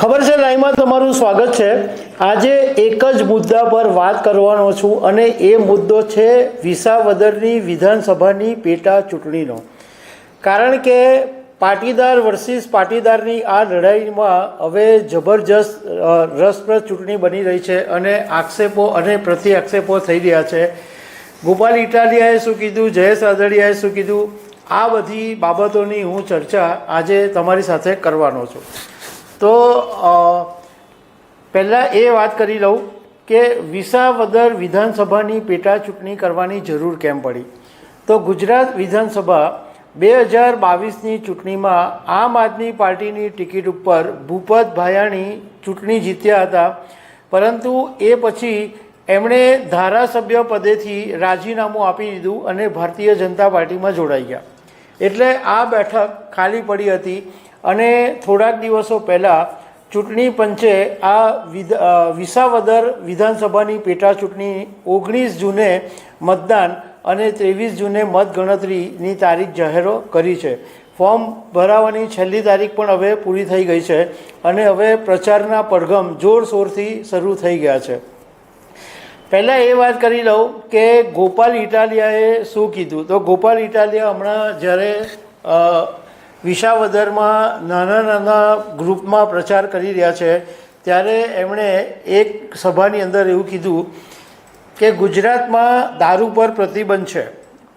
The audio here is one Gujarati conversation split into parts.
ખબર છે લાઈમાં તમારું સ્વાગત છે. આજે એક જ મુદ્દા પર વાત કરવાનો છું અને એ મુદ્દો છે વિસાવદરની વિધાનસભાની પેટા ચૂંટણીનો. કારણ કે પાટીદાર વર્સિસ પાટીદારની આ લડાઈમાં હવે જબરજસ્ત રસપ્રદ ચૂંટણી બની રહી છે અને આક્ષેપો અને પ્રતિ આક્ષેપો થઈ રહ્યા છે. ગોપાલ ઇટાલિયાએ શું કીધું? જયેશ રાદડિયાએ શું કીધું? આ બધી બાબતોની હું ચર્ચા આજે તમારી સાથે કરવાનો છું. તો પહેલાં એ વાત કરી લઉં કે વિસાવદર વિધાનસભાની પેટા ચૂંટણી કરવાની જરૂર કેમ પડી? તો ગુજરાત વિધાનસભા બે હજાર બાવીસની ચૂંટણીમાં આમ આદમી પાર્ટીની ટિકિટ ઉપર ભૂપત ભાયાણી ચૂંટણી જીત્યા હતા. પરંતુ એ પછી એમણે ધારાસભ્ય પદેથી રાજીનામું આપી દીધું અને ભારતીય જનતા પાર્ટીમાં જોડાઈ ગયા. એટલે આ બેઠક ખાલી પડી હતી અને થોડાક દિવસો પહેલાં ચૂંટણી પંચે આ વિસાવદર વિધાનસભાની પેટા ચૂંટણી ઓગણીસ જૂને મતદાન અને ત્રેવીસ જૂને મતગણતરીની તારીખ જાહેરો કરી છે. ફોર્મ ભરાવાની છેલ્લી તારીખ પણ હવે પૂરી થઈ ગઈ છે અને હવે પ્રચારના પડઘમ જોરશોરથી શરૂ થઈ ગયા છે. પહેલાં એ વાત કરી લઉં કે ગોપાલ ઇટાલિયાએ શું કીધું? તો ગોપાલ ઇટાલિયા હમણાં જ્યારે વિસાવદરમાં નાના નાના ગ્રુપમાં પ્રચાર કરી રહ્યા છે. ત્યારે એમણે એક સભાની અંદર એવું કીધું કે ગુજરાતમાં દારૂ પર પ્રતિબંધ છે.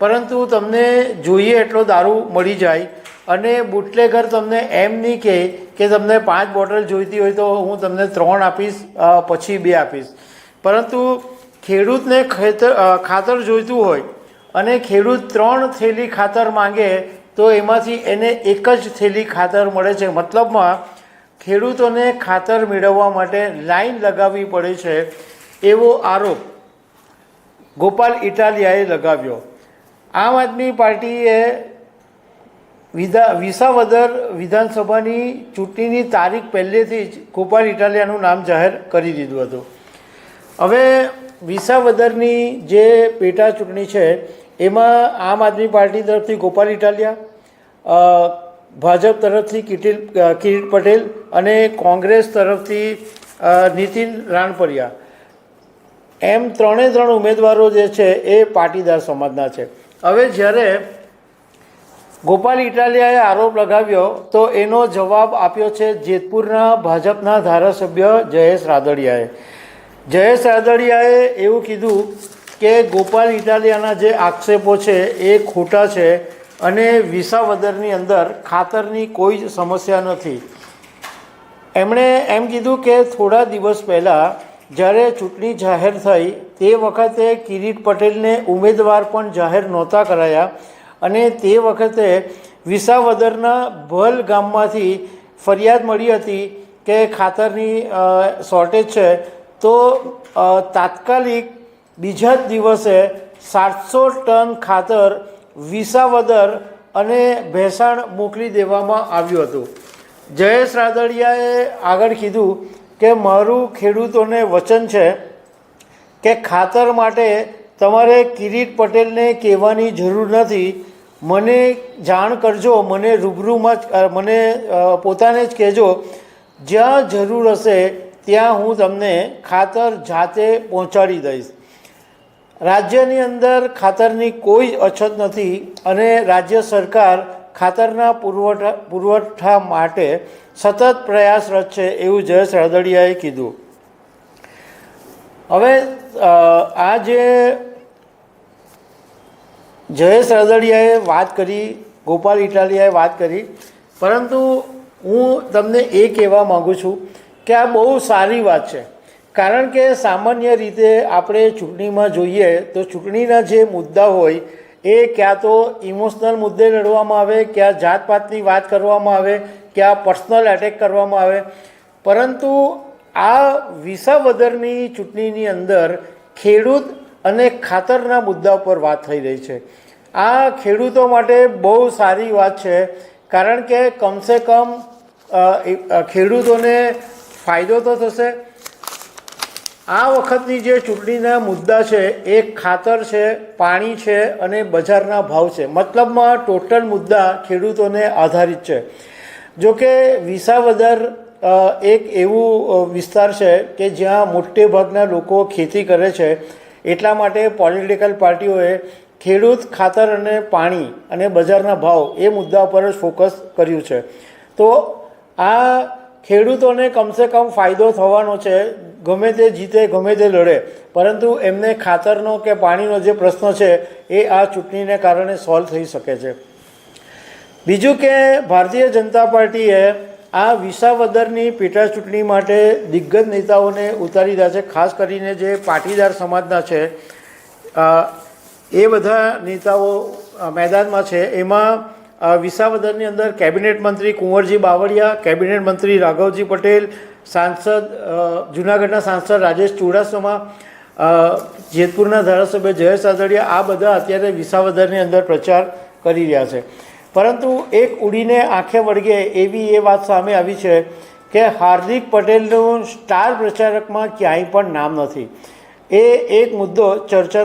પરંતુ તમને જોઈએ એટલો દારૂ મળી જાય અને બુટલેગર તમને એમ નહીં કહે કે તમને પાંચ બોટલ જોઈતી હોય તો હું તમને ત્રણ આપીશ પછી બે આપીશ. પરંતુ ખેડૂતને ખેતર ખાતર જોઈતું હોય અને ખેડૂત ત્રણ થેલી ખાતર માંગે તો એમાંથી એને એક જ થેલી ખાતર મળે છે. મતલબમાં ખેડૂતોને ખાતર મેળવવા માટે લાઈન લગાવવી પડે છે એવો આરોપ ગોપાલ ઇટાલિયાએ લગાવ્યો. આમ આદમી પાર્ટીએ વિધા, વિસાવદર વિધાનસભાની ચૂંટણીની તારીખ પહેલેથી જ ગોપાલ ઇટાલિયાનું નામ જાહેર કરી દીધું હતું. હવે વિસાવદરની જે પેટા ચૂંટણી છે, એમાં આમ આદમી પાર્ટી તરફથી ગોપાલ ઇટાલિયા ભાજપ તરફથી કિટિલ કિરીટ પટેલ અને કોંગ્રેસ તરફથી નીતિન રાણપરિયા. એમ ત્રણે ત્રણ ઉમેદવારો જે છે એ પાટીદાર સમાજના છે. હવે જ્યારે ગોપાલ ઇટાલિયાએ આરોપ લગાવ્યો, તો એનો જવાબ આપ્યો છે જેતપુરના ભાજપના ધારાસભ્ય જયેશ રાદડિયાએ. જયેશ રાદડિયાએ એવું કીધું કે ગોપાલ ઇટાલિયાના જે આક્ષેપો છે એ ખોટા છે. અને વિસાવદરની અંદર ખાતરની કોઈ જ સમસ્યા નથી. એમણે એમ કીધું કે થોડા દિવસ પહેલાં જ્યારે ચૂંટણી જાહેર થઈ, તે વખતે કિરીટ પટેલને ઉમેદવાર પણ જાહેર નહોતા કરાયા અને તે વખતે વિસાવદરના ભલ ગામમાંથી ફરિયાદ મળી હતી કે ખાતરની શોર્ટેજ છે, તો તાત્કાલિક બીજા જ દિવસે સાતસો ટન ખાતર વિસાવદર અને ભેસાણ મોકલી દેવામાં આવ્યું હતું. જયેશ રાદડિયાએ આગળ કીધું કે મારું ખેડૂતોને વચન છે કે ખાતર માટે તમારે કિરીટ પટેલને કહેવાની જરૂર નથી. મને જાણ કરજો, મને રૂબરૂમાં જ મને પોતાને જ કહેજો. જ્યાં જરૂર હશે ત્યાં હું તમને ખાતર જાતે પહોંચાડી દઈશ. રાજ્યની અંદર ખાતરની કોઈ જ અછત નથી અને રાજ્ય સરકાર ખાતરના પુરવઠા પુરવઠા માટે સતત પ્રયાસરત છે એવું જયેશ રાદડિયાએ કીધું. હવે આ જે જયેશ રાદડિયાએ વાત કરી, ગોપાલ ઇટાલિયાએ વાત કરી, પરંતુ હું તમને એ કહેવા માગું છું કે આ બહુ સારી વાત છે. કારણ કે સામાન્ય રીતે આપણે ચૂંટણીમાં જોઈએ તો ચૂંટણીના જે મુદ્દા હોય, એ ક્યાં તો ઇમોશનલ મુદ્દે લડવામાં આવે, ક્યાં જાતપાતની વાત કરવામાં આવે, ક્યાં પર્સનલ એટેક કરવામાં આવે. પરંતુ આ વિસાવદરની ચૂંટણીની અંદર ખેડૂત અને ખાતરના મુદ્દા ઉપર વાત થઈ રહી છે. આ ખેડૂતો માટે બહુ સારી વાત છે, કારણ કે કમસે કમ ખેડૂતોને ફાયદો તો થશે આ વખતની જે ચૂંટણીના મુદ્દા છે એ ખાતર છે, પાણી છે અને બજારના ભાવ છે. મતલબમાં ટોટલ મુદ્દા ખેડૂતોને આધારિત છે. જો કે વિસાવદર એક એવું વિસ્તાર છે કે જ્યાં મોટે ભાગના લોકો ખેતી કરે છે. એટલા માટે પોલિટિકલ પાર્ટીઓએ ખેડૂત ખાતર અને પાણી અને બજારના ભાવ એ મુદ્દા પર જ ફોકસ કર્યું છે. તો આ ખેડૂતોને કમસે કમ ફાયદો થવાનો છે, ગમે તે જીતે, ગમે તે લડે. પરંતુ એમને ખાતરનો કે પાણીનો જે પ્રશ્ન છે, એ આ ચૂંટણીને કારણે સોલ્વ થઈ શકે છે. બીજું કે ભારતીય જનતા પાર્ટીએ આ વિસાવદરની પેટા ચૂંટણી માટે દિગ્ગજ નેતાઓને ઉતારી દીધા છે, ખાસ કરીને જે પાટીદાર સમાજના છે. એ બધા નેતાઓ મેદાનમાં છે. એમાં વિસાવદરની અંદર કેબિનેટ મંત્રી કુંવરજી બાવળિયા, કેબિનેટ મંત્રી રાઘવજી પટેલ, સાંસદ જૂનાગઢના સાંસદ રાજેશ ચુડાસમા જેતપુરના ધારાસભ્ય જયેશ આદડિયા, આ બધા અત્યારે વિસાવદરની અંદર પ્રચાર કરી રહ્યા છે. પરંતુ એક ઉડીને આંખે વળગે એવી એ વાત સામે આવી છે કે હાર્દિક પટેલનું સ્ટાર પ્રચારકમાં ક્યાંય પણ નામ નથી. એ એક મુદ્દો ચર્ચા